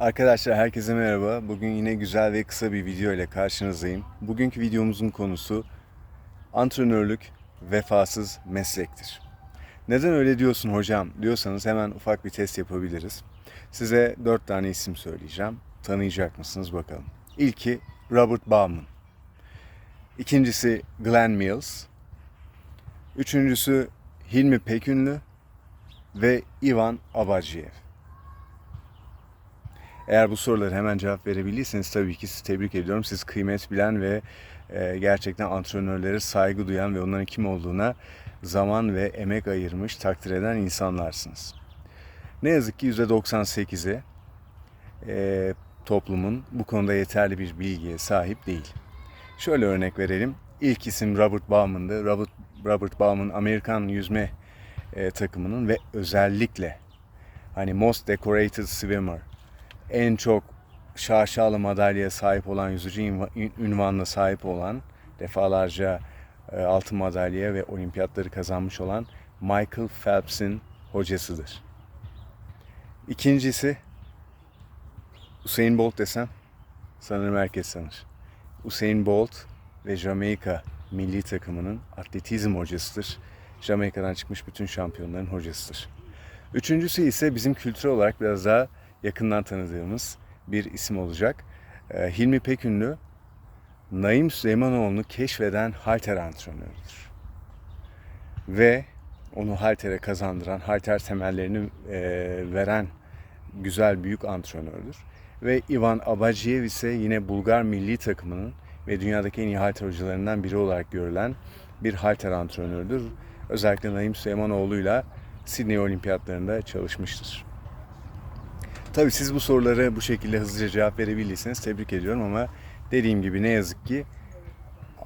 Arkadaşlar herkese merhaba. Bugün yine güzel ve kısa bir video ile karşınızdayım. Bugünkü videomuzun konusu antrenörlük vefasız meslektir. Neden öyle diyorsun hocam diyorsanız hemen ufak bir test yapabiliriz. Size dört tane isim söyleyeceğim. Tanıyacak mısınız bakalım. İlki Robert Bauman. İkincisi Glenn Mills. Üçüncüsü Hilmi Pekünlü ve Ivan Abadjiyev. Eğer bu soruları hemen cevap verebilirseniz tabii ki sizi tebrik ediyorum. Siz kıymet bilen ve e, gerçekten antrenörlere saygı duyan ve onların kim olduğuna zaman ve emek ayırmış, takdir eden insanlarsınız. Ne yazık ki %98'i e, toplumun bu konuda yeterli bir bilgiye sahip değil. Şöyle örnek verelim. İlk isim Robert Bauman'dı. Robert, Robert Bauman Amerikan yüzme e, takımının ve özellikle hani Most Decorated Swimmer en çok şaşalı madalyaya sahip olan yüzücü ünva- ünvanına sahip olan defalarca e, altın madalya ve olimpiyatları kazanmış olan Michael Phelps'in hocasıdır. İkincisi Usain Bolt desem sanırım herkes sanır. Usain Bolt ve Jamaika milli takımının atletizm hocasıdır. Jamaika'dan çıkmış bütün şampiyonların hocasıdır. Üçüncüsü ise bizim kültürel olarak biraz daha yakından tanıdığımız bir isim olacak. Ee, Hilmi Pekünlü, Naim Süleymanoğlu'nu keşfeden halter antrenörüdür. Ve onu haltere kazandıran, halter temellerini e, veren güzel büyük antrenördür. Ve Ivan Abadjiyev ise yine Bulgar milli takımının ve dünyadaki en iyi halter hocalarından biri olarak görülen bir halter antrenördür. Özellikle Naim Süleymanoğlu'yla Sydney Olimpiyatlarında çalışmıştır. Tabii siz bu sorulara bu şekilde hızlıca cevap verebilirsiniz. Tebrik ediyorum ama dediğim gibi ne yazık ki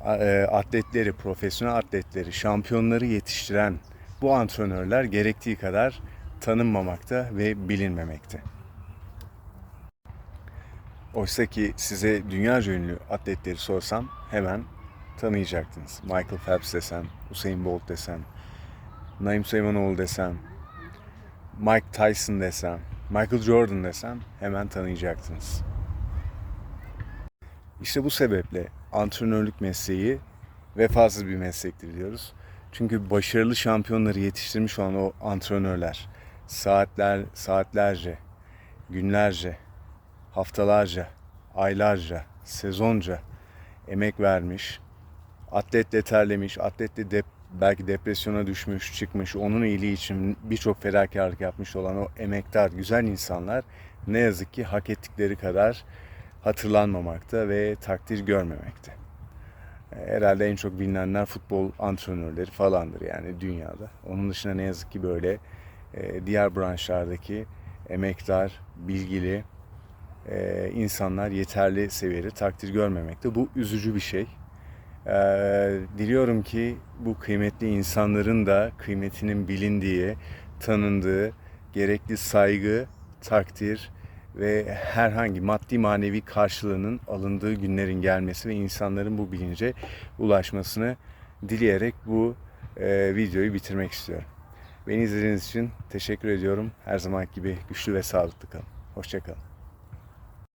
e, atletleri, profesyonel atletleri, şampiyonları yetiştiren bu antrenörler gerektiği kadar tanınmamakta ve bilinmemekte. Oysa ki size dünyaca ünlü atletleri sorsam hemen tanıyacaktınız. Michael Phelps desem, Usain Bolt desem, Naim Süleymanoğlu desem, Mike Tyson desem, Michael Jordan desem hemen tanıyacaktınız. İşte bu sebeple antrenörlük mesleği vefasız bir meslektir diyoruz. Çünkü başarılı şampiyonları yetiştirmiş olan o antrenörler saatler saatlerce, günlerce, haftalarca, aylarca, sezonca emek vermiş, atletle terlemiş, atletle dep belki depresyona düşmüş, çıkmış, onun iyiliği için birçok fedakarlık yapmış olan o emektar, güzel insanlar ne yazık ki hak ettikleri kadar hatırlanmamakta ve takdir görmemekte. Herhalde en çok bilinenler futbol antrenörleri falandır yani dünyada. Onun dışında ne yazık ki böyle e, diğer branşlardaki emektar, bilgili e, insanlar yeterli seviyede takdir görmemekte. Bu üzücü bir şey. Ee, diliyorum ki bu kıymetli insanların da kıymetinin bilindiği, tanındığı, gerekli saygı, takdir ve herhangi maddi manevi karşılığının alındığı günlerin gelmesi ve insanların bu bilince ulaşmasını dileyerek bu e, videoyu bitirmek istiyorum. Beni izlediğiniz için teşekkür ediyorum. Her zaman gibi güçlü ve sağlıklı kalın. Hoşçakalın.